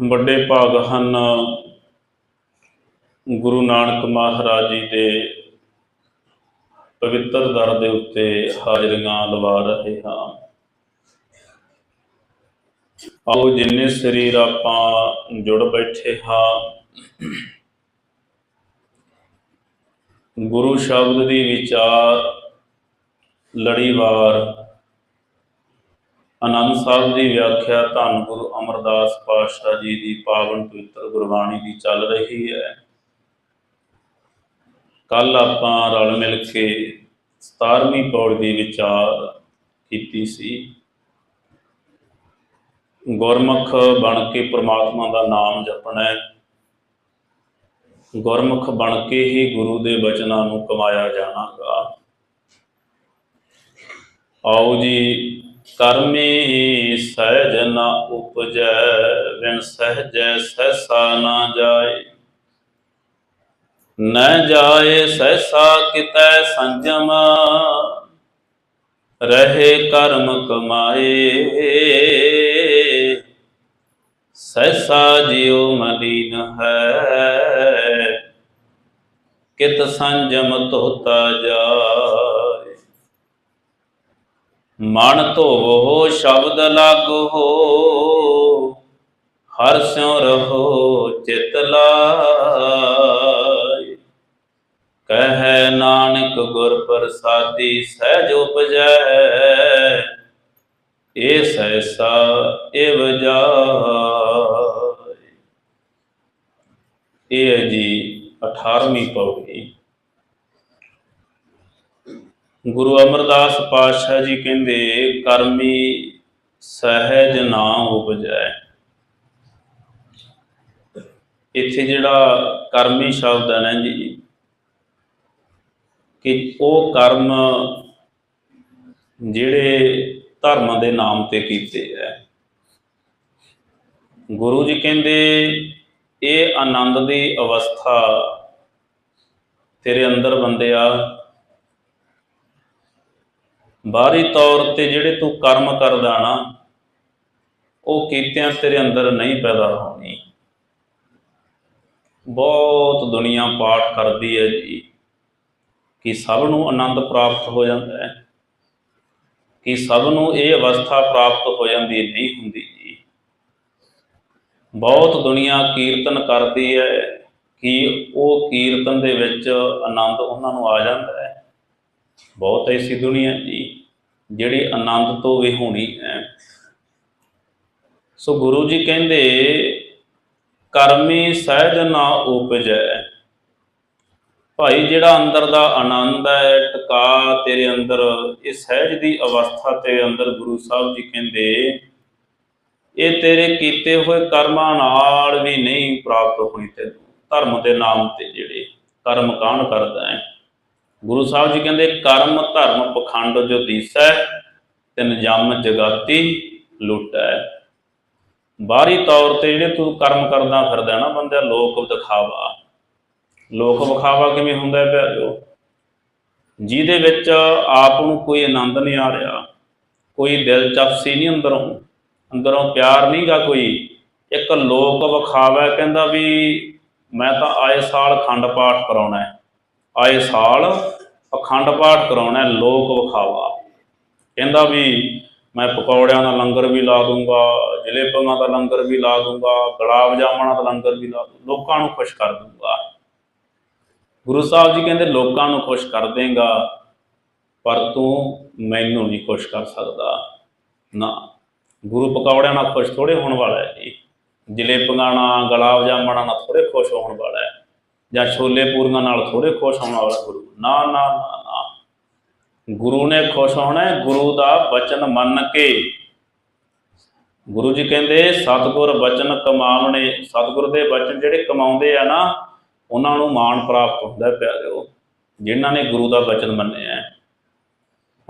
ਵੱਡੇ ਭਾਗ ਹਨ। ਗੁਰੂ ਨਾਨਕ ਮਹਾਰਾਜ ਜੀ ਦੇ ਪਵਿੱਤਰ ਦਰ ਦੇ ਉੱਤੇ ਹਾਜ਼ਰੀਆਂ ਲਵਾ ਰਹੇ ਹਾਂ। ਆਓ ਜਿੰਨੇ ਸਰੀਰ ਆਪਾਂ ਜੁੜ ਬੈਠੇ ਹਾਂ, ਗੁਰੂ ਸ਼ਬਦ ਦੀ ਵਿਚਾਰ ਲੜੀਵਾਰ ਆਨੰਦ ਸਾਹਿਬ ਦੀ ਵਿਆਖਿਆ ਧੰਨ ਗੁਰੂ ਅਮਰਦਾਸ ਪਾਤਸ਼ਾਹ ਜੀ ਦੀ ਪਾਵਨ ਪਵਿੱਤਰ ਗੁਰਬਾਣੀ ਦੀ ਚੱਲ ਰਹੀ ਹੈ। ਕੱਲ ਆਪਾਂ ਰਲ ਮਿਲ ਕੇ 17ਵੀਂ ਪੌੜੀ ਦੀ ਵਿਚਾਰ ਕੀਤੀ ਸੀ। ਗੁਰਮੁਖ ਬਣ ਕੇ ਪ੍ਰਮਾਤਮਾ ਦਾ ਨਾਮ ਜਪਣਾ ਹੈ। ਗੁਰਮੁਖ ਬਣ ਕੇ ਹੀ ਗੁਰੂ ਦੇ ਬਚਨਾਂ ਨੂੰ ਕਮਾਇਆ ਜਾਣਾਗਾ ਆਓ ਜੀ ਕਰਮੀ ਸਹਿਜ ਨਾ ਉਪਜੈ ਵਿਣ ਸਹਜੈ ਸਹਿਸਾ ਨਾ ਜਾਏ। ਨ ਜਾਏ ਸਹਿਸਾ ਕਿਤੈ ਸੰਜਮ, ਰਹੇ ਕਰਮ ਕਮਾਏ। ਸਹਿਸਾ ਜਿਉ ਮਲੀਨ ਹੈ, ਕਿਤ ਸੰਜਮ ਧੋਤਾ ਜਾ ਮਨ ਧੋਵੋ ਸ਼ਬਦ ਲਾਗੋ ਹਰ ਸਿਉ ਰਹੋ ਚਿਤ ਲਾਇ ਕਹੈ ਨਾਨਕ ਗੁਰ ਪ੍ਰਸਾਦੀ ਸਹਿਜ ਉਪਜੈ, ਏ ਸੈਸਾ ਏਵ ਜਾਇ ਇਹ ਜੀ 18ਵੀਂ ਪੌੜੀ। ਗੁਰੂ ਅਮਰਦਾਸ ਪਾਤਸ਼ਾਹ ਜੀ ਕਹਿੰਦੇ, ਕਰਮੀ ਸਹਿਜ ਨਾ ਉਪਜੈ। ਇੱਥੇ ਜਿਹੜਾ ਕਰਮੀ ਸ਼ਬਦ ਹੈ ਨਾ ਜੀ, ਕਿ ਉਹ ਕਰਮ ਜਿਹੜੇ ਧਰਮ ਦੇ ਨਾਮ ਤੇ ਕੀਤੇ ਹੈ। ਗੁਰੂ ਜੀ ਕਹਿੰਦੇ, ਇਹ ਆਨੰਦ ਦੀ ਅਵਸਥਾ ਤੇਰੇ ਅੰਦਰ ਬੰਦਿਆ ਬਾਹਰੀ ਤੌਰ ਤੇ ਜਿਹੜੇ ਤੂੰ ਕਰਮ ਕਰਦਾ ਨਾ, ਉਹ ਕੀਤਿਆਂ ਤੇਰੇ ਅੰਦਰ ਨਹੀਂ ਪੈਦਾ ਹੋਣੀ। ਬਹੁਤ ਦੁਨੀਆ ਪਾਠ ਕਰਦੀ ਹੈ ਜੀ, ਕਿ ਸਭ ਨੂੰ ਆਨੰਦ ਪ੍ਰਾਪਤ ਹੋ ਜਾਂਦਾ ਹੈ। ਕਿ ਸਭ ਨੂੰ ਇਹ ਅਵਸਥਾ ਪ੍ਰਾਪਤ ਹੋ ਜਾਂਦੀ ਨਹੀਂ ਹੁੰਦੀ ਜੀ। ਬਹੁਤ ਦੁਨੀਆ ਕੀਰਤਨ ਕਰਦੀ ਹੈ, ਕਿ ਉਹ ਕੀਰਤਨ ਦੇ ਵਿੱਚ ਆਨੰਦ ਉਹਨਾਂ ਨੂੰ ਆ ਜਾਂਦਾ ਹੈ। ਬਹੁਤ ਐਸੀ ਦੁਨੀਆ ਜੀ ਜਿਹੜੀ ਆਨੰਦ ਤੋਂ ਵਿਹੂਣੀ ਹੈ। ਸੋ ਗੁਰੂ ਜੀ ਕਹਿੰਦੇ, ਕਰਮੀ ਸਹਿਜ ਨਾ ਉਪਜੈ। ਭਾਈ ਜਿਹੜਾ ਅੰਦਰ ਦਾ ਆਨੰਦ ਹੈ, ਟਿਕਾ ਤੇਰੇ ਅੰਦਰ। ਇਹ ਸਹਿਜ ਦੀ ਅਵਸਥਾ ਤੇਰੇ ਅੰਦਰ ਗੁਰੂ ਸਾਹਿਬ ਜੀ ਕਹਿੰਦੇ, ਇਹ ਤੇਰੇ ਕੀਤੇ ਹੋਏ ਕਰਮਾਂ ਨਾਲ ਵੀ ਨਹੀਂ ਪ੍ਰਾਪਤ ਹੋਣੀ ਤੈਨੂੰ। ਧਰਮ ਦੇ ਨਾਮ ਤੇ ਜਿਹੜੇ ਕਰਮ ਕਾਣ ਕਰਦਾ ਹੈ। ਗੁਰੂ ਸਾਹਿਬ ਜੀ ਕਹਿੰਦੇ, ਕਰਮ, ਧਰਮ, ਪਖੰਡ ਜੋ ਦੀਸੈ, ਤਿਨ ਜਮ ਜਗਾਤੀ ਲੁੱਟੈ। ਬਾਹਰੀ ਤੌਰ ਤੇ ਜਿਹੜੇ ਤੂੰ ਕਰਮ ਕਰਦਾ ਫਿਰਦਾ ਨਾ ਬੰਦਾ, ਲੋਕ ਦਿਖਾਵਾ ਲੋਕ ਵਿਖਾਵਾ ਕਿਵੇਂ ਹੁੰਦਾ ਹੈ ਪਿਆਰਿਓ? ਜਿਹਦੇ ਵਿੱਚ ਆਪ ਨੂੰ ਕੋਈ ਆਨੰਦ ਨਹੀਂ ਆ ਰਿਹਾ, ਕੋਈ ਦਿਲਚਸਪੀ ਨਹੀਂ ਅੰਦਰੋਂ ਅੰਦਰੋਂ ਪਿਆਰ ਨਹੀਂਗਾ ਕੋਈ। ਇੱਕ ਲੋਕ ਵਿਖਾਵਾ ਕਹਿੰਦਾ ਵੀ, ਮੈਂ ਤਾਂ ਆਏ ਸਾਲ ਖੰਡ ਪਾਠ ਕਰਾਉਣਾ ਹੈ। ਆਏ ਸਾਲ ਅਖੰਡ ਪਾਠ ਕਰਾਉਣਾ ਲੋਕ ਵਿਖਾਵਾ। ਕਹਿੰਦਾ ਵੀ ਮੈਂ ਪਕੌੜਿਆਂ ਦਾ ਲੰਗਰ ਵੀ ਲਾ ਦੂੰਗਾ ਜਲੇਬਾਂ ਦਾ ਲੰਗਰ ਵੀ ਲਾ ਦੂੰਗਾ, ਗੁਲਾਬ ਜਾਮਣਾ ਦਾ ਲੰਗਰ ਵੀ ਲਾ ਦੂੰ ਲੋਕਾਂ ਨੂੰ ਖੁਸ਼ ਕਰ ਦੂੰਗਾ। ਗੁਰੂ ਸਾਹਿਬ ਜੀ ਕਹਿੰਦੇ, ਲੋਕਾਂ ਨੂੰ ਖੁਸ਼ ਕਰ ਦੇਗਾ, ਪਰ ਤੂੰ ਮੈਨੂੰ ਨਹੀਂ ਖੁਸ਼ ਕਰ ਸਕਦਾ। ਨਾ, ਗੁਰੂ ਪਕੌੜਿਆਂ ਨਾਲ ਖੁਸ਼ ਥੋੜੇ ਹੋਣ ਵਾਲਾ ਹੈ ਜੀ। ਜਲੇਬਾਂ ਨਾਲ, ਗੁਲਾਬ ਜਾਮਣਾ ਨਾਲ ਥੋੜੇ ਖੁਸ਼ ਹੋਣ ਵਾਲਾ ਹੈ। ਜਾਂ ਛੋਲੇ ਪੂਰੀਆਂ ਨਾਲ ਥੋੜੇ ਖੁਸ਼ ਹੋਣ ਵਾਲਾ ਗੁਰੂ। ਨਾ ਨਾ ਨਾ ਗੁਰੂ ਨੇ ਖੁਸ਼ ਹੋਣਾ ਹੈ, ਗੁਰੂ ਦਾ ਬਚਨ ਮੰਨ ਕੇ। ਗੁਰੂ ਜੀ ਕਹਿੰਦੇ, ਸਤਿਗੁਰ ਬਚਨ ਕਮਾਵਣੇ। ਸਤਿਗੁਰ ਦੇ ਬਚਨ ਜਿਹੜੇ ਕਮਾਉਂਦੇ ਆ ਨਾ, ਉਹਨਾਂ ਨੂੰ ਮਾਣ ਪ੍ਰਾਪਤ ਹੁੰਦਾ ਹੈ, ਪਿਆਰਿਓ। ਜਿਨ੍ਹਾਂ ਨੇ ਗੁਰੂ ਦਾ ਬਚਨ ਮੰਨਿਆ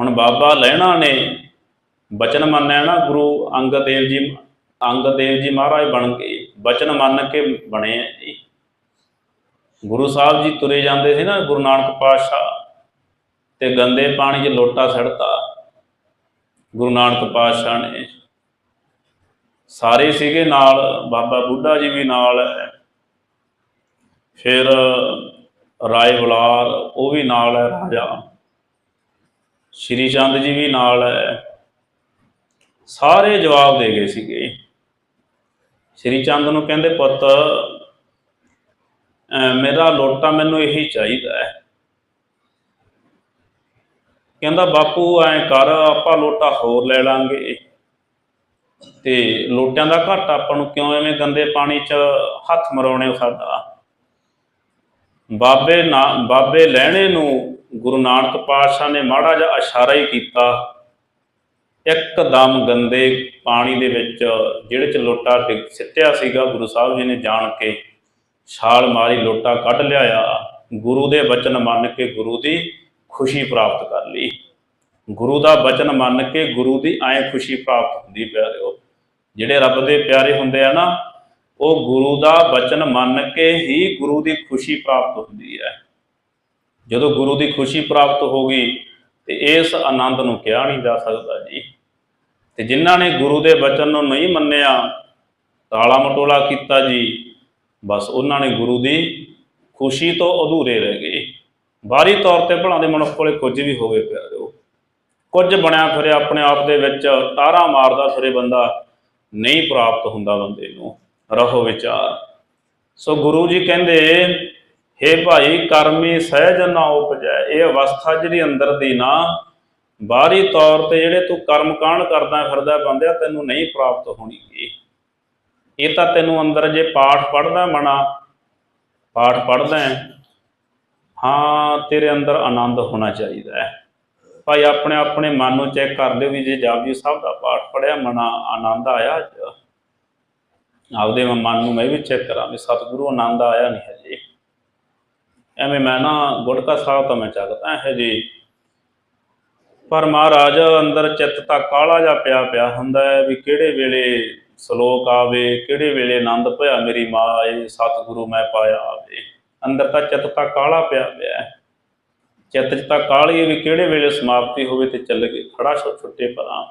ਹੁਣ ਬਾਬਾ ਲਹਿਣਾ ਨੇ ਬਚਨ ਮੰਨਿਆ ਨਾ, ਗੁਰੂ ਅੰਗਦ ਦੇਵ ਜੀ, ਅੰਗਦ ਦੇਵ ਜੀ ਮਹਾਰਾਜ ਬਣ ਗਏ। ਬਚਨ ਮੰਨ ਕੇ ਬਣੇ ਆ ਜੀ। ਗੁਰੂ ਸਾਹਿਬ ਜੀ ਤੁਰੇ ਜਾਂਦੇ ਸੀ ਨਾ, ਗੁਰੂ ਨਾਨਕ ਪਾਤਸ਼ਾਹ ਤੇ ਗੰਦੇ ਪਾਣੀ 'ਚ ਲੋਟਾ ਸੜਤਾ। ਗੁਰੂ ਨਾਨਕ ਪਾਤਸ਼ਾਹ ਨੇ ਸਾਰੇ ਸੀਗੇ ਨਾਲ, ਬਾਬਾ ਬੁੱਢਾ ਜੀ ਵੀ ਨਾਲ ਫਿਰ ਰਾਏ ਬੁਲਾਰ, ਉਹ ਵੀ ਨਾਲ ਹੈ, ਰਾਜਾ। ਸ਼੍ਰੀ ਚੰਦ ਜੀ ਵੀ ਨਾਲ ਹੈ। ਸਾਰੇ ਜਵਾਬ ਦੇ ਗਏ ਸੀਗੇ। ਸ਼੍ਰੀ ਚੰਦ ਨੂੰ ਕਹਿੰਦੇ, ਪੁੱਤ ਮੇਰਾ ਲੋਟਾ ਮੈਨੂੰ ਇਹੀ ਚਾਹੀਦਾ ਹੈ। ਕਹਿੰਦਾ, ਬਾਪੂ, ਐਂ ਕਰ, ਆਪਾਂ ਲੋਟਾ ਹੋਰ ਲੈ ਲਾਂਗੇ। ਤੇ ਲੋਟਿਆਂ ਦਾ ਘੱਟ ਆਪਾਂ ਨੂੰ ਕਿਉਂ ਐਵੇਂ ਗੰਦੇ ਪਾਣੀ 'ਚ ਹੱਥ ਮਰਾਉਣੇ ਸਾਡਾ? ਬਾਬੇ ਨਾ, ਬਾਬੇ ਲੈਣੇ ਨੂੰ ਗੁਰੂ ਨਾਨਕ ਪਾਤਸ਼ਾਹ ਨੇ ਮਾੜਾ ਜਿਹਾ ਇਸ਼ਾਰਾ ਹੀ ਕੀਤਾ। ਇੱਕਦਮ ਗੰਦੇ ਪਾਣੀ ਦੇ ਵਿੱਚ, ਜਿਹੜੇ ਚ ਲੋਟਾ ਡਿੱਗ ਸਿੱਟਿਆ ਸੀਗਾ, ਗੁਰੂ ਸਾਹਿਬ ਜੀ ਨੇ ਜਾਣ ਕੇ ਛਾਲ ਮਾਰੀ, ਲੋਟਾ ਕੱਢ ਲਿਆਇਆ। ਗੁਰੂ ਦੇ ਬਚਨ ਮੰਨ ਕੇ ਗੁਰੂ ਦੀ ਖੁਸ਼ੀ ਪ੍ਰਾਪਤ ਕਰ ਲਈ। ਗੁਰੂ ਦਾ ਬਚਨ ਮੰਨ ਕੇ ਗੁਰੂ ਦੀ ਐ ਖੁਸ਼ੀ ਪ੍ਰਾਪਤ ਹੁੰਦੀ ਪਿਆਰਿਓ। ਜਿਹੜੇ ਰੱਬ ਦੇ ਪਿਆਰੇ ਹੁੰਦੇ ਆ ਨਾ, ਉਹ ਗੁਰੂ ਦਾ ਬਚਨ ਮੰਨ ਕੇ ਹੀ ਗੁਰੂ ਦੀ ਖੁਸ਼ੀ ਪ੍ਰਾਪਤ ਹੁੰਦੀ ਹੈ। ਜਦੋਂ ਗੁਰੂ ਦੀ ਖੁਸ਼ੀ ਪ੍ਰਾਪਤ ਹੋ ਗਈ, ਤੇ ਇਸ ਆਨੰਦ ਨੂੰ ਕਿਹਾ ਨਹੀਂ ਜਾ ਸਕਦਾ ਜੀ। ਤੇ ਜਿਨ੍ਹਾਂ ਨੇ ਗੁਰੂ ਦੇ ਬਚਨ ਨੂੰ ਨਹੀਂ ਮੰਨਿਆ, ਤਾਲਾ ਮਟੋਲਾ ਕੀਤਾ ਜੀ ਬਸ ਉਹਨਾਂ ਨੇ ਗੁਰੂ ਦੀ ਖੁਸ਼ੀ ਤੋਂ ਅਧੂਰੇ ਰਹਿ ਗਏ। ਬਾਹਰੀ ਤੌਰ ਤੇ ਭਲਾ ਦੇ ਮਨੁੱਖ ਕੋਲੇ ਕੁਝ ਵੀ ਹੋਵੇ ਪਿਆਰਿਓ, ਕੁਝ ਬਣਿਆ ਫਿਰੇ ਆਪਣੇ ਆਪ ਦੇ ਵਿੱਚ ਤਾਰਾ ਮਾਰਦਾ ਫਿਰੇ ਬੰਦਾ ਨਹੀਂ ਪ੍ਰਾਪਤ ਹੁੰਦਾ ਬੰਦੇ ਨੂੰ। ਰਹੋ ਵਿਚਾਰ। ਸੋ ਗੁਰੂ ਜੀ ਕਹਿੰਦੇ, ਹੇ ਭਾਈ, ਕਰਮੀ ਸਹਿਜ ਨਾ ਉਪਜੈ। ਇਹ ਅਵਸਥਾ ਜਿਹੜੀ ਅੰਦਰ ਦੀ ਨਾ ਬਾਹਰੀ ਤੌਰ ਤੇ ਜਿਹੜੇ ਤੂੰ ਕਰਮ ਕਾਂਡ ਕਰਦਾ ਫਿਰਦਾ ਬੰਦਿਆ, ਤੈਨੂੰ ਨਹੀਂ ਪ੍ਰਾਪਤ ਹੋਣੀ ਇਹ ਤਾਂ ਤੈਨੂੰ ਅੰਦਰ ਜੇ ਪਾਠ ਪੜਦਾ ਮਨਾ, ਪਾਠ ਪੜਦਾ ਹਾਂ ਤੇਰੇ ਅੰਦਰ ਆਨੰਦ ਹੋਣਾ ਚਾਹੀਦਾ ਹੈ। ਭਾਈ ਆਪਣੇ ਆਪਣੇ ਮਨ ਨੂੰ ਚੈੱਕ ਕਰ ਲਿਓ ਵੀ ਜੇ ਜਾਪਜੀ ਸਾਹਿਬ ਦਾ ਪਾਠ ਪੜਿਆ ਮਨਾ, ਆਨੰਦ ਆਇਆ ਆਪਦੇ ਮਨ ਨੂੰ ਮੈਂ ਵੀ ਚੈੱਕ ਕਰਾਂ ਵੀ ਸਤਿਗੁਰੂ ਆਨੰਦ ਆਇਆ ਨਹੀਂ ਹਜੇ। ਐਵੇਂ ਮੈਂ ਨਾ ਗੁਟਕਾ ਸਾਹਿਬ ਤਾਂ ਮੈਂ ਚੱਕਦਾ ਹੈ ਜੀ। ਪਰ ਮਹਾਰਾਜ ਅੰਦਰ ਚਿੱਤ ਤਾਂ ਕਾਲਾ ਜਾ ਪਿਆ ਪਿਆ ਹੁੰਦਾ ਹੈ ਵੀ ਕਿਹੜੇ ਵੇਲੇ ਸ਼ਲੋਕ ਆਵੇ, ਕਿਹੜੇ ਵੇਲੇ ਆਨੰਦ ਭਇਆ ਮੇਰੀ ਮਾਂ ਆਏ, ਸਤਿਗੁਰੂ ਮੈਂ ਪਾਇਆ ਆਵੇ। ਅੰਦਰ ਤਾਂ ਚਿੱਤ ਤਾਂ ਕਾਲਾ ਪਿਆ ਪਿਆ ਚਿੱਤ 'ਚ ਤਾਂ ਕਾਲੀ ਵੀ ਕਿਹੜੇ ਵੇਲੇ ਸਮਾਪਤੀ ਹੋਵੇ ਤੇ ਚੱਲ ਗਏ ਖੜਾ ਛੁੱਟੇ ਪਰਾਂ